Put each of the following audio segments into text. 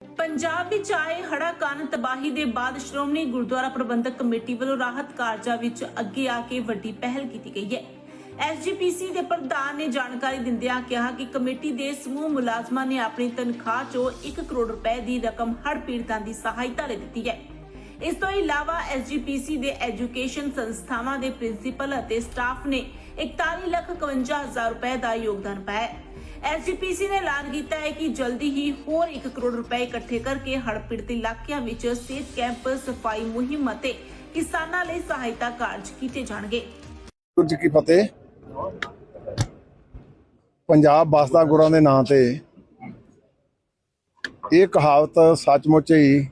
ਪੰਜਾਬ ਵਿੱਚ ਆਏ ਹੜਾ ਕਾਰਨ ਤਬਾਹੀ ਦੇ ਬਾਅਦ ਸ਼੍ਰੋਮਣੀ ਗੁਰਦੁਆਰਾ ਪ੍ਰਬੰਧਕ ਕਮੇਟੀ ਵੱਲੋਂ ਰਾਹਤ ਕਾਰਜਾਂ ਵਿੱਚ ਅੱਗੇ ਆ ਕੇ ਵੱਡੀ ਪਹਿਲ ਕੀਤੀ ਗਈ ਹੈ। ਐਸਜੀਪੀਸੀ ਦੇ ਪ੍ਰਧਾਨ ਨੇ ਜਾਣਕਾਰੀ ਦਿੰਦਿਆਂ ਕਿਹਾ ਕਿ ਕਮੇਟੀ ਦੇ ਸਮੂਹ ਮੁਲਾਜ਼ਮਾਂ ਨੇ ਆਪਣੀ ਤਨਖਾਹ 'ਚੋਂ 1 ਕਰੋੜ ਰੁਪਏ ਦੀ ਰਕਮ ਹੜ ਪੀੜਤਾਂ ਦੀ ਸਹਾਇਤਾ ਲਈ ਦਿੱਤੀ ਹੈ। ਇਸ ਤੋਂ ਇਲਾਵਾ ਐਸਜੀਪੀਸੀ ਦੇ ਐਜੂਕੇਸ਼ਨ ਸੰਸਥਾਵਾਂ ਦੇ ਪ੍ਰਿੰਸੀਪਲ ਅਤੇ ਸਟਾਫ ਨੇ 41 ਲੱਖ 51 ਹਜ਼ਾਰ ਰੁਪਏ ਦਾ ਯੋਗਦਾਨ ਪਾਇਆ ਐਸਜੀਪੀਸੀ ਨੇ ਐਲਾਨ ਕੀਤਾ ਹੈ ਕਿ ਜਲਦੀ ਹੀ ਹੋਰ 1 ਕਰੋੜ ਰੁਪਏ ਇਕੱਠੇ ਕਰਕੇ ਹੜ੍ਹ ਪੀੜਤ ਇਲਾਕਿਆਂ ਵਿੱਚ ਸਿਹਤ ਕੈਂਪ, ਸਫ਼ਾਈ ਮੁਹਿੰਮ ਅਤੇ ਕਿਸਾਨਾਂ ਲਈ ਸਹਾਇਤਾ ਕਾਰਜ ਕੀਤੇ ਜਾਣਗੇ। ਗੁਰੂ ਜੀ ਕੀ ਫਤਿਹ ਪੰਜਾਬ ਬਸਦਾ ਗੁਰਾਂ ਦੇ ਨਾਂ ਤੇ ਇਹ ਕਹਾਵਤ ਸੱਚਮੁੱਚ ਹੀ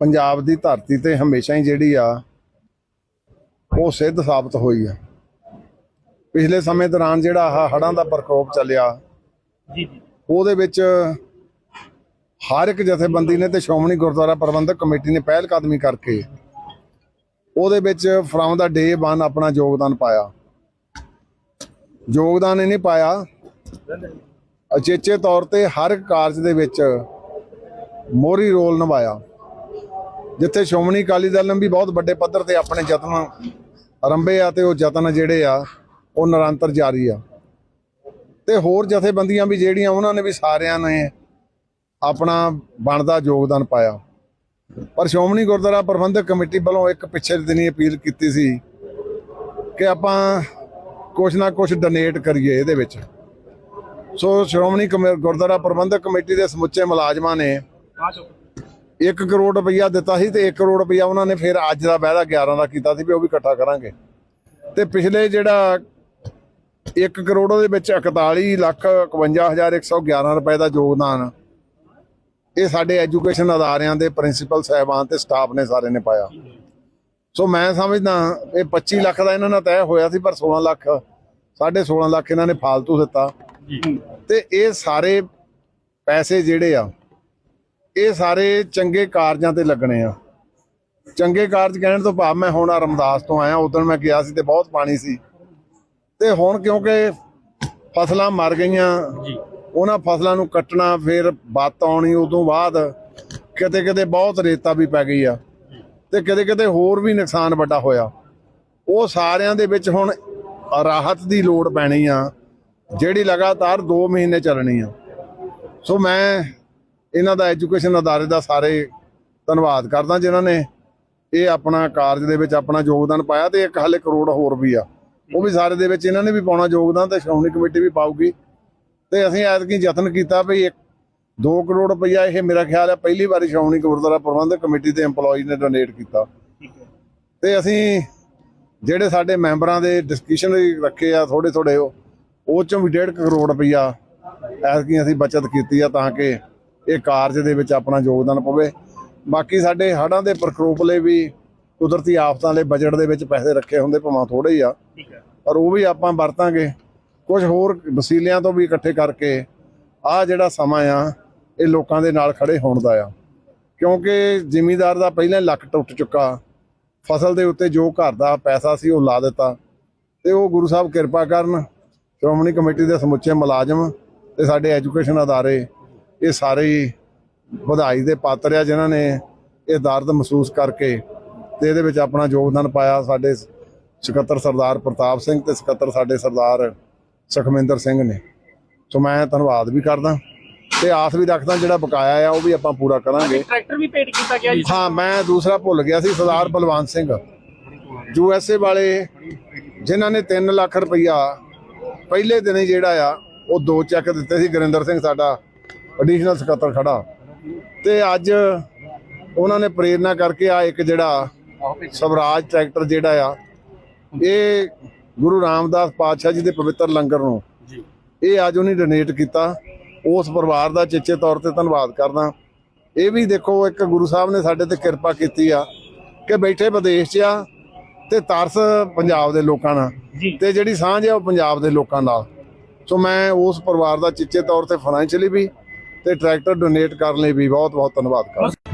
ਪੰਜਾਬ ਦੀ ਧਰਤੀ ਤੇ ਹਮੇਸ਼ਾ ਹੀ ਜਿਹੜੀ ਆ, ਉਹ ਸਿੱਧ ਸਾਬਤ ਹੋਈ ਆ। ਪਿਛਲੇ ਸਮੇਂ ਦੌਰਾਨ ਜਿਹੜਾ ਆਹ ਹੜ੍ਹਾਂ ਦਾ ਪ੍ਰਕੋਪ ਚੱਲਿਆ ਜੀ ਜੀ। ਉਹਦੇ ਵਿੱਚ ਹਰ ਇੱਕ ਜਥੇਬੰਦੀ ਨੇ ਤੇ ਸ਼੍ਰੋਮਣੀ ਗੁਰਦੁਆਰਾ ਪ੍ਰਬੰਧਕ ਕਮੇਟੀ ਨੇ ਪਹਿਲ ਕਦਮੀ ਕਰਕੇ ਉਹਦੇ ਵਿੱਚ ਫਰਮ ਦਾ ਡੇ 1 ਆਪਣਾ ਯੋਗਦਾਨ ਪਾਇਆ। ਯੋਗਦਾਨ ਇਹਨੇ ਪਾਇਆ ਅਚੇਚੇ ਤੌਰ ਤੇ ਹਰ ਇੱਕ ਕਾਰਜ ਦੇ ਵਿੱਚ ਮੋਹਰੀ ਰੋਲ ਨਿਭਾਇਆ। ਜਿੱਥੇ ਸ਼੍ਰੋਮਣੀ ਅਕਾਲੀ ਦਲ ਨੇ ਵੀ ਬਹੁਤ ਵੱਡੇ ਪੱਧਰ ਤੇ ਆਪਣੇ ਯਤਨ ਆਰੰਭੇ ਆ ਤੇ ਉਹ ਯਤਨ ਜਿਹੜੇ ਆ ਉਹ ਨਿਰੰਤਰ ਜਾਰੀ ਆ। ਤੇ ਹੋਰ ਜਥੇਬੰਦੀਆਂ ਵੀ ਜਿਹੜੀਆਂ, ਉਹਨਾਂ ਨੇ ਵੀ ਸਾਰਿਆਂ ਨੇ ਆਪਣਾ ਬਣਦਾ ਯੋਗਦਾਨ ਪਾਇਆ। ਪਰ ਸ਼੍ਰੋਮਣੀ ਗੁਰਦੁਆਰਾ ਪ੍ਰਬੰਧਕ ਕਮੇਟੀ ਵੱਲੋਂ ਇੱਕ ਪਿੱਛੇ ਦਿਨੀ ਅਪੀਲ ਕੀਤੀ ਸੀ ਕਿ ਆਪਾਂ ਕੁਛ ਨਾ ਕੁਛ ਡੋਨੇਟ ਕਰੀਏ ਇਹਦੇ ਵਿੱਚ। ਸੋ ਸ਼੍ਰੋਮਣੀ ਕਮੇ- ਗੁਰਦੁਆਰਾ ਪ੍ਰਬੰਧਕ ਕਮੇਟੀ ਦੇ ਸਮੁੱਚੇ ਮੁਲਾਜ਼ਮਾਂ ਨੇ ਆ 1 ਕਰੋੜ ਰੁਪਈਆ ਦਿੱਤਾ ਸੀ ਤੇ 1 ਕਰੋੜ ਰੁਪਈਆ ਉਹਨਾਂ ਨੇ ਫਿਰ ਅੱਜ ਦਾ ਵਾਅਦਾ 11 ਦਾ ਕੀਤਾ ਸੀ ਵੀ ਉਹ ਵੀ ਇਕੱਠਾ ਕਰਾਂਗੇ। ਤੇ ਪਿਛਲੇ ਜਿਹੜਾ 1 ਕਰੋੜ ਦੇ ਵਿੱਚ 41 ਲੱਖ 51111 ਰੁਪਏ ਦਾ ਯੋਗਦਾਨ ਇਹ ਸਾਡੇ ਐਜੂਕੇਸ਼ਨ ਅਦਾਰਿਆਂ ਦੇ ਪ੍ਰਿੰਸੀਪਲ ਸਾਹਿਬਾਨ ਤੇ ਸਟਾਫ ਨੇ ਸਾਰੇ ਨੇ ਪਾਇਆ। ਸੋ ਮੈਂ ਸਮਝਦਾ ਇਹ 25 ਲੱਖ ਦਾ ਇਹਨਾਂ ਨਾਲ ਤੈਅ ਹੋਇਆ ਸੀ, ਪਰ 16 ਲੱਖ 16.5 ਲੱਖ ਇਹਨਾਂ ਨੇ ਫਾਲਤੂ ਦਿੱਤਾ। ਤੇ ਇਹ ਸਾਰੇ ਪੈਸੇ ਜਿਹੜੇ ਆ, ਇਹ ਸਾਰੇ ਚੰਗੇ ਕਾਰਜਾਂ ਤੇ ਲੱਗਣੇ ਆ। ਚੰਗੇ ਕਾਰਜ ਕਹਿਣ ਤੋਂ ਭਾਵ ਮੈਂ ਹੁਣ ਰਮਦਾਸ ਤੋਂ ਆਇਆ, ਉਦੋਂ ਮੈਂ ਗਿਆ ਸੀ ਤੇ ਬਹੁਤ ਪਾਣੀ ਸੀ। ਤੇ ਹੁਣ ਕਿਉਂਕਿ ਫਸਲਾਂ ਮਰ ਗਈਆਂ ਜੀ। ਉਹਨਾਂ ਫਸਲਾਂ ਨੂੰ ਕੱਟਣਾ ਫਿਰ ਬੱਤ ਆਉਣੀ ਉਦੋਂ ਬਾਅਦ ਕਿਤੇ ਕਿਤੇ ਬਹੁਤ ਰੇਤਾ ਵੀ ਪੈ ਗਈ ਆ ਤੇ ਕਿਤੇ ਕਿਤੇ ਹੋਰ ਵੀ ਨੁਕਸਾਨ ਵੱਡਾ ਹੋਇਆ। ਉਹ ਸਾਰਿਆਂ ਦੇ ਵਿੱਚ ਹੁਣ ਰਾਹਤ ਦੀ ਲੋੜ ਪੈਣੀ ਆ ਜਿਹੜੀ ਲਗਾਤਾਰ 2 ਮਹੀਨੇ ਚੱਲਣੀ ਆ। ਸੋ ਮੈਂ ਇਹਨਾਂ ਦਾ ਐਜੂਕੇਸ਼ਨ ਅਦਾਰੇ ਦਾ ਸਾਰੇ ਧੰਨਵਾਦ ਕਰਦਾ ਜਿਨ੍ਹਾਂ ਨੇ ਇਹ ਆਪਣਾ ਕਾਰਜ ਦੇ ਵਿੱਚ ਆਪਣਾ ਯੋਗਦਾਨ ਪਾਇਆ ਤੇ ਇੱਕ ਹਲੇ ਕਰੋੜ ਹੋਰ ਵੀ ਆ। ਉਹ ਵੀ ਸਾਰੇ ਦੇ ਵਿੱਚ ਇਹਨਾਂ ਨੇ ਵੀ ਪਾਉਣਾ ਯੋਗਦਾਨ ਤੇ ਸ਼੍ਰੋਮਣੀ ਕਮੇਟੀ ਵੀ ਪਾਊਗੀ। ਤੇ ਅਸੀਂ ਐਤਕੀ ਯਤਨ ਕੀਤਾ ਵੀ ਇੱਕ 2 ਕਰੋੜ ਰੁਪਈਆ ਇਹ ਮੇਰਾ ਖਿਆਲ ਹੈ ਪਹਿਲੀ ਵਾਰੀ ਸ਼੍ਰੋਮਣੀ ਗੁਰਦੁਆਰਾ ਪ੍ਰਬੰਧਕ ਕਮੇਟੀ ਦੇ EMPLOYEE ਨੇ ਡੋਨੇਟ ਕੀਤਾ। ਤੇ ਅਸੀਂ ਜਿਹੜੇ ਸਾਡੇ ਮੈਂਬਰਾਂ ਦੇ ਡਿਸਕਸ਼ਨ ਰੱਖੇ ਆ ਥੋੜੇ ਥੋੜੇ ਉਹ ਚੋਂ ਵੀ 1.5 ਕਰੋੜ ਰੁਪਈਆ ਐਤਕੀ ਅਸੀਂ ਬਚਤ ਕੀਤੀ ਆ ਤਾਂ ਕਿ ਇਹ ਕਾਰਜ ਦੇ ਵਿੱਚ ਆਪਣਾ ਯੋਗਦਾਨ ਪਵੇ। ਬਾਕੀ ਸਾਡੇ ਹੜ੍ਹਾਂ ਦੇ ਪ੍ਰਕੋਪ ਲਈ ਵੀ ਕੁਦਰਤੀ ਆਫਤਾਂ ਲਈ ਬਜਟ ਦੇ ਵਿੱਚ ਪੈਸੇ ਰੱਖੇ ਹੁੰਦੇ ਭਾਵੇਂ ਥੋੜੇ ਹੀ ਆ। ਠੀਕ ਹੈ। ਪਰ ਉਹ ਵੀ ਆਪਾਂ ਵਰਤਾਂਗੇ। ਕੁਝ ਹੋਰ ਵਸੀਲਿਆਂ ਤੋਂ ਵੀ ਇਕੱਠੇ ਕਰਕੇ ਆ ਜਿਹੜਾ ਸਮਾਂ ਆ ਇਹ ਲੋਕਾਂ ਦੇ ਨਾਲ ਖੜੇ ਹੋਣ ਦਾ ਆ। ਕਿਉਂਕਿ ਜ਼ਿਮੀਦਾਰ ਦਾ ਪਹਿਲਾਂ ਲੱਕ ਟੁੱਟ ਚੁੱਕਾ। ਫਸਲ ਦੇ ਉੱਤੇ ਜੋ ਘਰ ਦਾ ਪੈਸਾ ਸੀ ਉਹ ਲਾ ਦਿੱਤਾ। ਤੇ ਉਹ ਗੁਰੂ ਸਾਹਿਬ ਕਿਰਪਾ ਕਰਨ ਸ਼੍ਰੋਮਣੀ ਕਮੇਟੀ ਦੇ ਸਮੁੱਚੇ ਮੁਲਾਜ਼ਮ ਤੇ ਸਾਡੇ ਐਜੂਕੇਸ਼ਨ ਅਦਾਰੇ ਇਹ ਸਾਰੇ ਵਧਾਈ ਦੇ ਪਾਤਰ ਆ ਜਿਨ੍ਹਾਂ ਨੇ ਇਹ ਦਰਦ ਮਹਿਸੂਸ ਕਰਕੇ ਤੇ ਇਹਦੇ ਵਿੱਚ ਆਪਣਾ ਯੋਗਦਾਨ ਪਾਇਆ ਸਾਡੇ ਸਕੱਤਰ ਸਰਦਾਰ ਪ੍ਰਤਾਪ ਸਿੰਘ ਤੇ ਸਕੱਤਰ ਸਾਡੇ ਸਰਦਾਰ ਸੁਖਮਿੰਦਰ ਸਿੰਘ ਨੇ। ਸੋ ਮੈਂ ਧੰਨਵਾਦ ਵੀ ਕਰਦਾ ਤੇ ਆਸ ਵੀ ਰੱਖਦਾ ਜਿਹੜਾ ਬਕਾਇਆ ਆ ਉਹ ਵੀ ਆਪਾਂ ਪੂਰਾ ਕਰਾਂਗੇ। ਟਰੈਕਟਰ ਵੀ ਭੇਟ ਕੀਤਾ ਗਿਆ ਹਾਂ ਮੈਂ ਦੂਸਰਾ ਭੁੱਲ ਗਿਆ ਸੀ Sardar Balwant Singh. U S A ਵਾਲੇ ਜਿਨ੍ਹਾਂ ਨੇ 3 ਲੱਖ ਰੁਪਈਆ ਪਹਿਲੇ ਦਿਨ ਹੀ ਜਿਹੜਾ ਆ ਉਹ ਦੋ ਚੈੱਕ ਦਿੱਤੇ ਸੀ। ਗੁਰਿੰਦਰ ਸਿੰਘ ਸਾਡਾ ਐਡੀਸ਼ਨਲ ਸਕੱਤਰ ਖੜਾ। ਤੇ ਅੱਜ ਉਹਨਾਂ ਨੇ ਪ੍ਰੇਰਣਾ ਕਰਕੇ ਆ ਇੱਕ ਜਿਹੜਾ ਸਵਰਾਜ ਟਰੈਕਟਰ ਜਿਹੜਾ ਆ ਇਹ ਗੁਰੂ ਰਾਮਦਾਸ ਪਾਤਸ਼ਾਹ ਜੀ ਦੇ ਪਵਿੱਤਰ ਲੰਗਰ ਨੂੰ ਜੀ। ਇਹ ਅੱਜ ਉਹਨੇ ਡੋਨੇਟ ਕੀਤਾ। ਉਸ ਪਰਿਵਾਰ ਦਾ ਚਿੱਚੇ ਤੌਰ ਤੇ ਧੰਨਵਾਦ ਕਰਦਾ। ਇਹ ਵੀ ਦੇਖੋ ਇੱਕ ਗੁਰੂ ਸਾਹਿਬ ਨੇ ਸਾਡੇ ਤੇ ਕਿਰਪਾ ਕੀਤੀ ਆ ਕਿ ਬੈਠੇ ਵਿਦੇਸ਼ 'ਚ ਆ ਤੇ ਤਰਸ ਪੰਜਾਬ ਦੇ ਲੋਕਾਂ ਨਾਲ ਤੇ ਜਿਹੜੀ ਸਾਂਝ ਆ ਉਹ ਪੰਜਾਬ ਦੇ ਲੋਕਾਂ ਨਾਲ। ਸੋ ਮੈਂ ਉਸ ਪਰਿਵਾਰ ਦਾ ਚਿੱਚੇ ਤੌਰ ਤੇ ਫਾਈਨੈਂਸ਼ੀਅਲੀ ਵੀ ਤੇ ਟਰੈਕਟਰ ਡੋਨੇਟ ਕਰਨ ਲਈ ਵੀ ਬਹੁਤ ਬਹੁਤ ਧੰਨਵਾਦ ਕਰਦਾ।